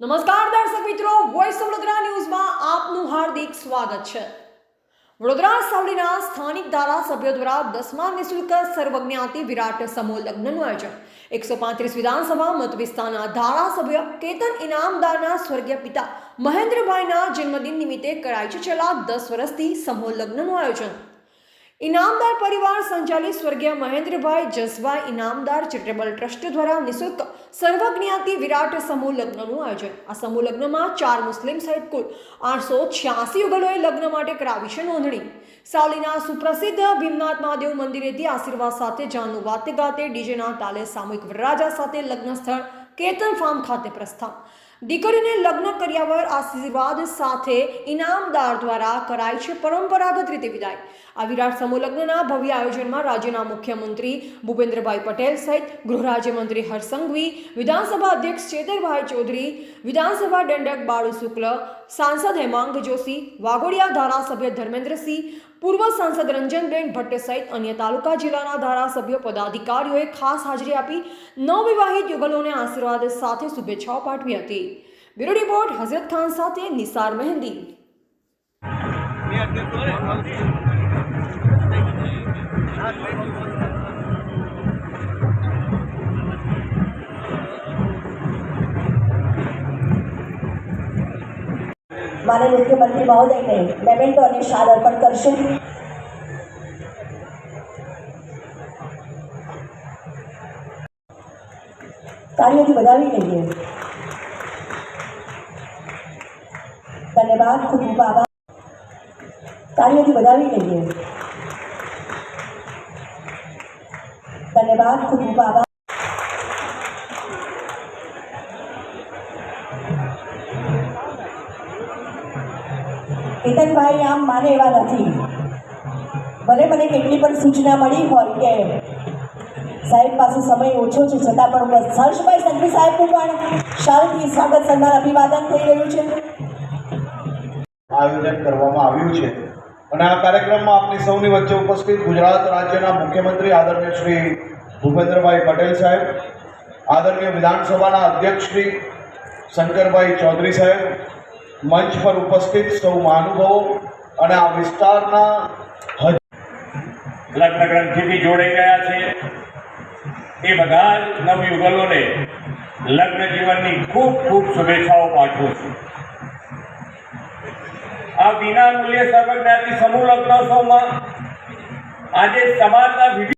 નમસ્કાર દર્શક મિત્રો વોઇસ ઓફ વડોદરા ન્યૂઝમાં આપનું હાર્દિક સ્વાગત છે. વડોદરા સાવલીના સ્થાનિક ધારાસભ્યો દ્વારા દસમા નિઃશુલ્ક સર્વજ્ઞાતિ વિરાટ સમૂહ લગ્નનું આયોજન. એકસો પાંત્રીસ વિધાનસભા મતવિસ્તારના ધારાસભ્ય કેતન ઇનામદારના સ્વર્ગીય પિતા મહેન્દ્રભાઈના જન્મદિન નિમિત્તે કરાય છે છેલ્લા દસ વર્ષથી સમૂહ લગ્નનું આયોજન. ઇનામદાર પરિવાર સંચાલિત સ્વર્ગીય મહેન્દ્રભાઈ જસભાઈ ઇનામદાર ચેરિટેબલ ટ્રસ્ટ દ્વારા નિઃશુલ્ક સર્વજ્ઞાતિ વિરાટ સમૂહ લગ્નનું આયોજન. આ સમૂહ લગ્નમાં ચાર મુસ્લિમ સહિત કુલ આઠસો છ્યાસી યુગલોએ લગ્ન માટે કરાવી છે નોંધણી. સાવલીના સુપ્રસિદ્ધ ભીમનાથ મહાદેવ મંદિરેથી આશીર્વાદ સાથે જાનુ વાતે ગાતે ડીજેના તાલે સામૂહિક વરરાજા સાથે લગ્ન સ્થળ કેતન ફાર્મ ખાતે પ્રસ્થાન. દીકરીને લગ્ન કર્યા વર આશીર્વાદ સાથે ઇનામદાર દ્વારા કરાય છે પરંપરાગત રીતે વિદાય. આ વિરાટ સમૂહ લગ્નના ભવ્ય આયોજનમાં રાજ્યના મુખ્યમંત્રી ભૂપેન્દ્રભાઈ પટેલ સહિત ગૃહ રાજ્યમંત્રી હર્ષ વિધાનસભા અધ્યક્ષ ચેતરભાઈ ચૌધરી, વિધાનસભા દંડક બાળુ શુક્લ સાંસદ હેમાંગ જોશી, વાઘોડિયા ધારાસભ્ય ધર્મેન્દ્રસિંહ, પૂર્વ સાંસદ રંજનબેન ભટ્ટ સહિત અન્ય તાલુકા જિલ્લાના ધારાસભ્ય પદાધિકારીઓએ ખાસ હાજરી આપી નવવિવાહિત યુગલોને આશીર્વાદ સાથે શુભેચ્છાઓ પાઠવી હતી. બ્યુરો રિપોર્ટ હઝરત ખાન સાથે નિસાર મહેંદી. માનનીય મુખ્યમંત્રી મહોદયને મેમેન્ટો અને શાલ અર્પણ કરશે તાળીઓથી વધાવી લઈએ ધન્યવાદ ખૂબ ખૂબ આભાર તાળીઓથી વધાવી લઈએ ધન્યવાદ ખૂબ ખૂબ આભાર કેતનભાઈ, આમ માને એવા નથી. ભલે મને કેટલી પણ સૂચના મળી હોય કે સાહેબ પાસે સમય ઓછો છે, છતાં પણ બસ હર્ષભાઈ સંઘવી સાહેબનું પણ શાલથી સ્વાગત સન્માન અભિવાદન થઈ રહ્યું છે. આયોજન કરવામાં આવ્યું છે. અને આ કાર્યક્રમમાં આપની સૌની વચ્ચે ઉપસ્થિત ગુજરાત રાજ્યના મુખ્યમંત્રી આદરણીય શ્રી ભૂપેન્દ્રભાઈ પટેલ સાહેબ, આદરણીય વિધાનસભાના અધ્યક્ષ શ્રી શંકરભાઈ ચૌધરી સાહેબ મંચ પર ઉપસ્થિત સૌ મહાનુભાવો અને આ વિસ્તારના લગ્ન ગ્રંથિથી જોડાઈ ગયા છે. એ બધા જ નવયુગલોને લગ્ન જીવનની ખૂબ ખૂબ શુભેચ્છાઓ પાઠવું છું. આ વિના મૂલ્ય સર્વજ્ઞાતિ સમૂહ લગ્નોત્સવમાં આજે સમાજના વિવિધ